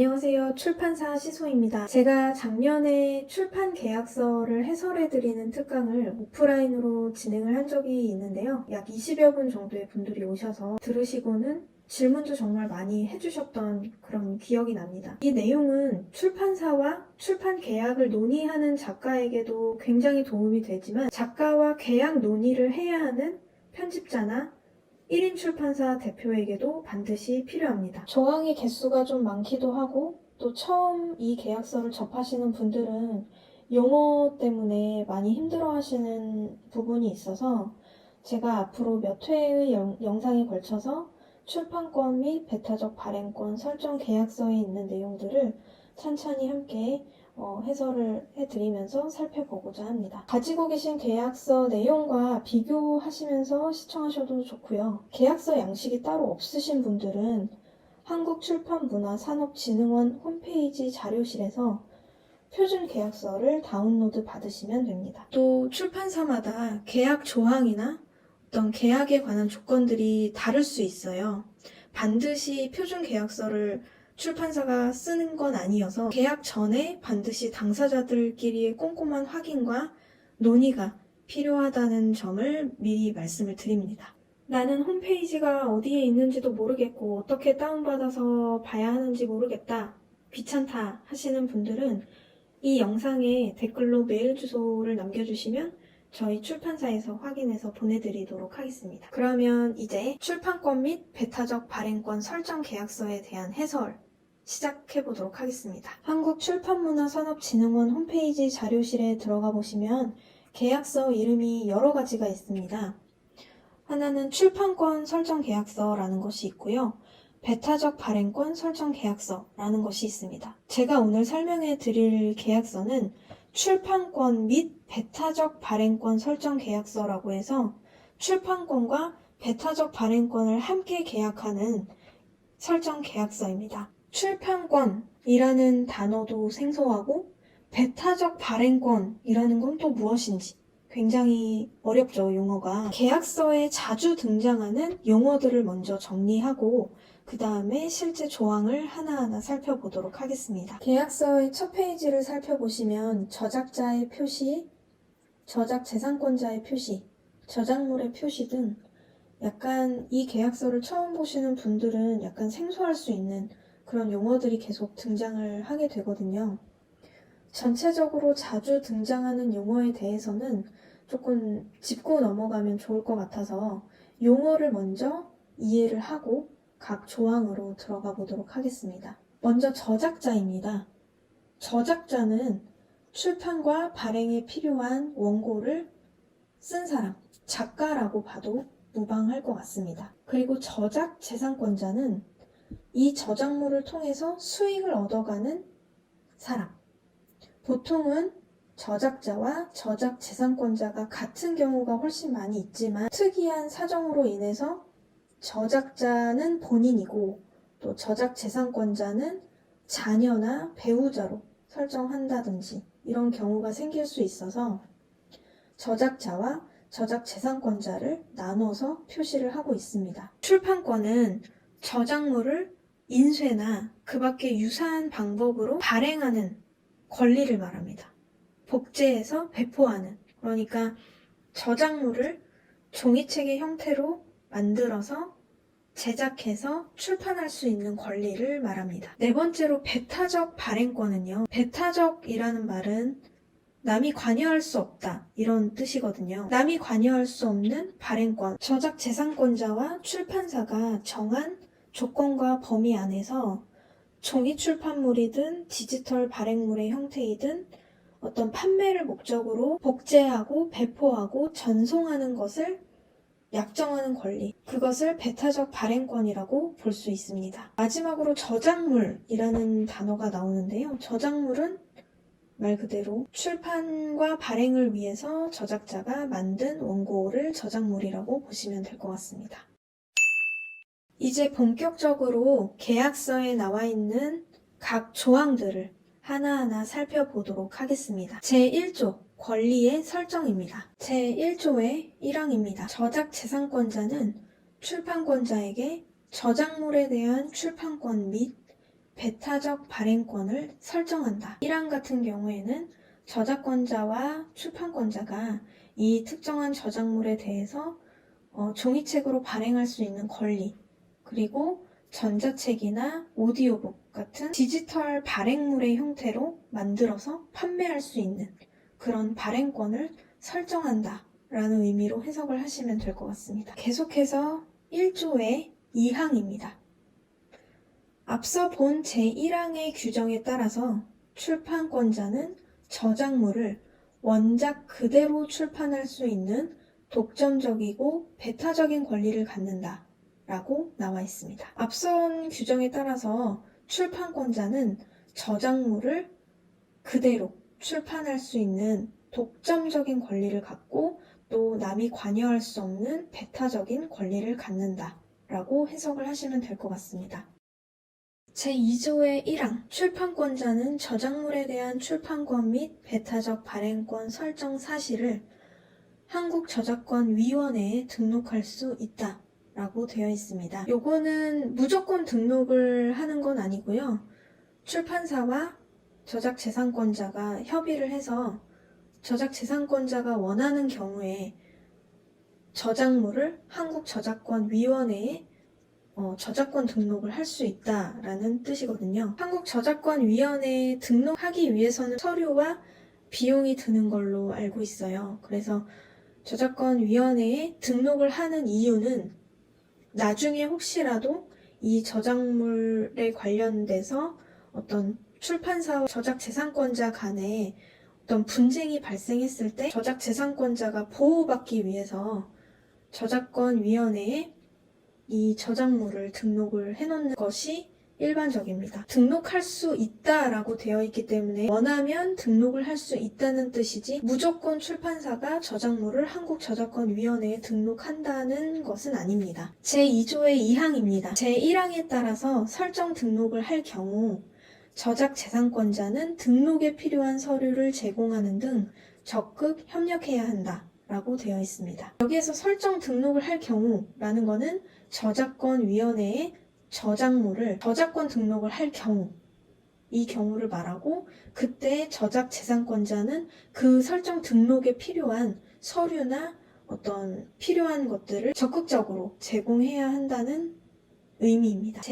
안녕하세요. 출판사 시소입니다. 제가 작년에 출판 계약서를 해설해드리는 특강을 오프라인으로 진행을 한 적이 있는데요. 약 20여 분 정도의 분들이 오셔서 들으시고는 질문도 정말 많이 해주셨던 그런 기억이 납니다. 이 내용은 출판사와 출판 계약을 논의하는 작가에게도 굉장히 도움이 되지만 작가와 계약 논의를 해야 하는 편집자나 1인 출판사 대표에게도 반드시 필요합니다. 조항의 개수가 좀 많기도 하고 또 처음 이 계약서를 접하시는 분들은 용어 때문에 많이 힘들어 하시는 부분이 있어서 제가 앞으로 몇 회의 영, 영상에 걸쳐서 출판권 및 배타적 발행권 설정 계약서에 있는 내용들을 찬찬히 함께 어, 해설을 해드리면서 살펴보고자 합니다. 가지고 계신 계약서 내용과 비교하시면서 시청하셔도 좋고요. 계약서 양식이 따로 없으신 분들은 한국출판문화산업진흥원 홈페이지 자료실에서 표준 계약서를 다운로드 받으시면 됩니다. 또 출판사마다 계약 조항이나 어떤 계약에 관한 조건들이 다를 수 있어요. 반드시 표준 계약서를 출판사가 쓰는 건 아니어서 계약 전에 반드시 당사자들끼리의 꼼꼼한 확인과 논의가 필요하다는 점을 미리 말씀을 드립니다. 나는 홈페이지가 어디에 있는지도 모르겠고 어떻게 다운받아서 봐야 하는지 모르겠다. 귀찮다 하시는 분들은 이 영상에 댓글로 메일 주소를 남겨주시면 저희 출판사에서 확인해서 보내드리도록 하겠습니다. 그러면 이제 출판권 및 배타적 발행권 설정 계약서에 대한 해설 시작해 보도록 하겠습니다. 한국출판문화산업진흥원 홈페이지 자료실에 들어가 보시면 계약서 이름이 여러 가지가 있습니다. 하나는 출판권 설정 계약서라는 것이 있고요. 배타적 발행권 설정 계약서라는 것이 있습니다. 제가 오늘 설명해 드릴 계약서는 출판권 및 배타적 발행권 설정 계약서라고 해서 출판권과 배타적 발행권을 함께 계약하는 설정 계약서입니다. 출판권이라는 단어도 생소하고 배타적 발행권이라는 건 또 무엇인지 굉장히 어렵죠, 용어가. 계약서에 자주 등장하는 용어들을 먼저 정리하고 그 다음에 실제 조항을 하나하나 살펴보도록 하겠습니다. 계약서의 첫 페이지를 살펴보시면 저작자의 표시, 저작 재산권자의 표시, 저작물의 표시 등 약간 이 계약서를 처음 보시는 분들은 약간 생소할 수 있는 그런 용어들이 계속 등장을 하게 되거든요. 전체적으로 자주 등장하는 용어에 대해서는 조금 짚고 넘어가면 좋을 것 같아서 용어를 먼저 이해를 하고 각 조항으로 들어가 보도록 하겠습니다. 먼저 저작자입니다. 저작자는 출판과 발행에 필요한 원고를 쓴 사람, 작가라고 봐도 무방할 것 같습니다. 그리고 저작 재산권자는 이 저작물을 통해서 수익을 얻어가는 사람. 보통은 저작자와 저작 재산권자가 같은 경우가 훨씬 많이 있지만 특이한 사정으로 인해서 저작자는 본인이고 또 저작 재산권자는 자녀나 배우자로 설정한다든지 이런 경우가 생길 수 있어서 저작자와 저작 재산권자를 나눠서 표시를 하고 있습니다. 출판권은 저작물을 인쇄나 그 밖에 유사한 방법으로 발행하는 권리를 말합니다. 복제해서 배포하는. 그러니까 저작물을 종이책의 형태로 만들어서 제작해서 출판할 수 있는 권리를 말합니다. 네 번째로 배타적 발행권은요. 배타적이라는 말은 남이 관여할 수 없다 이런 뜻이거든요. 남이 관여할 수 없는 발행권, 저작 재산권자와 출판사가 정한 조건과 범위 안에서 종이 출판물이든 디지털 발행물의 형태이든 어떤 판매를 목적으로 복제하고 배포하고 전송하는 것을 약정하는 권리, 그것을 배타적 발행권이라고 볼 수 있습니다. 마지막으로 저작물이라는 단어가 나오는데요. 저작물은 말 그대로 출판과 발행을 위해서 저작자가 만든 원고를 저작물이라고 보시면 될 것 같습니다. 이제 본격적으로 계약서에 나와 있는 각 조항들을 하나하나 살펴보도록 하겠습니다. 제1조 권리의 설정입니다. 제1조의 1항입니다. 저작 재산권자는 출판권자에게 저작물에 대한 출판권 및 배타적 발행권을 설정한다. 1항 같은 경우에는 저작권자와 출판권자가 이 특정한 저작물에 대해서 어, 종이책으로 발행할 수 있는 권리, 그리고 전자책이나 오디오북 같은 디지털 발행물의 형태로 만들어서 판매할 수 있는 그런 발행권을 설정한다. 라는 의미로 해석을 하시면 될 것 같습니다. 계속해서 1조의 2항입니다. 앞서 본 제1항의 규정에 따라서 출판권자는 저작물을 원작 그대로 출판할 수 있는 독점적이고 배타적인 권리를 갖는다. 라고 나와 있습니다. 앞선 규정에 따라서 출판권자는 저작물을 그대로 출판할 수 있는 독점적인 권리를 갖고 또 남이 관여할 수 없는 배타적인 권리를 갖는다. 라고 해석을 하시면 될 것 같습니다. 제2조의 1항 출판권자는 저작물에 대한 출판권 및 배타적 발행권 설정 사실을 한국저작권위원회에 등록할 수 있다. 라고 되어 있습니다. 요거는 무조건 등록을 하는 건 아니고요. 출판사와 저작재산권자가 협의를 해서 저작재산권자가 원하는 경우에 저작물을 한국저작권위원회에 어, 저작권 등록을 할 수 있다라는 뜻이거든요. 한국저작권위원회에 등록하기 위해서는 서류와 비용이 드는 걸로 알고 있어요. 그래서 저작권위원회에 등록을 하는 이유는 나중에 혹시라도 이 저작물에 관련돼서 어떤 출판사와 저작 재산권자 간에 어떤 분쟁이 발생했을 때 저작 재산권자가 보호받기 위해서 저작권 위원회에 이 저작물을 등록을 해놓는 것이 일반적입니다. 등록할 수 있다라고 되어 있기 때문에 원하면 등록을 할 수 있다는 뜻이지 무조건 출판사가 저작물을 한국저작권위원회에 등록한다는 것은 아닙니다. 제2조의 2항입니다. 제1항에 따라서 설정 등록을 할 경우 저작 재산권자는 등록에 필요한 서류를 제공하는 등 적극 협력해야 한다. 라고 되어 있습니다. 여기에서 설정 등록을 할 경우라는 거는 저작권위원회에 저작물을 저작권 등록을 할 경우 이 경우를 말하고 그때 저작 재산권자는 그 설정 등록에 필요한 서류나 어떤 필요한 것들을 적극적으로 제공해야 한다는 의미입니다.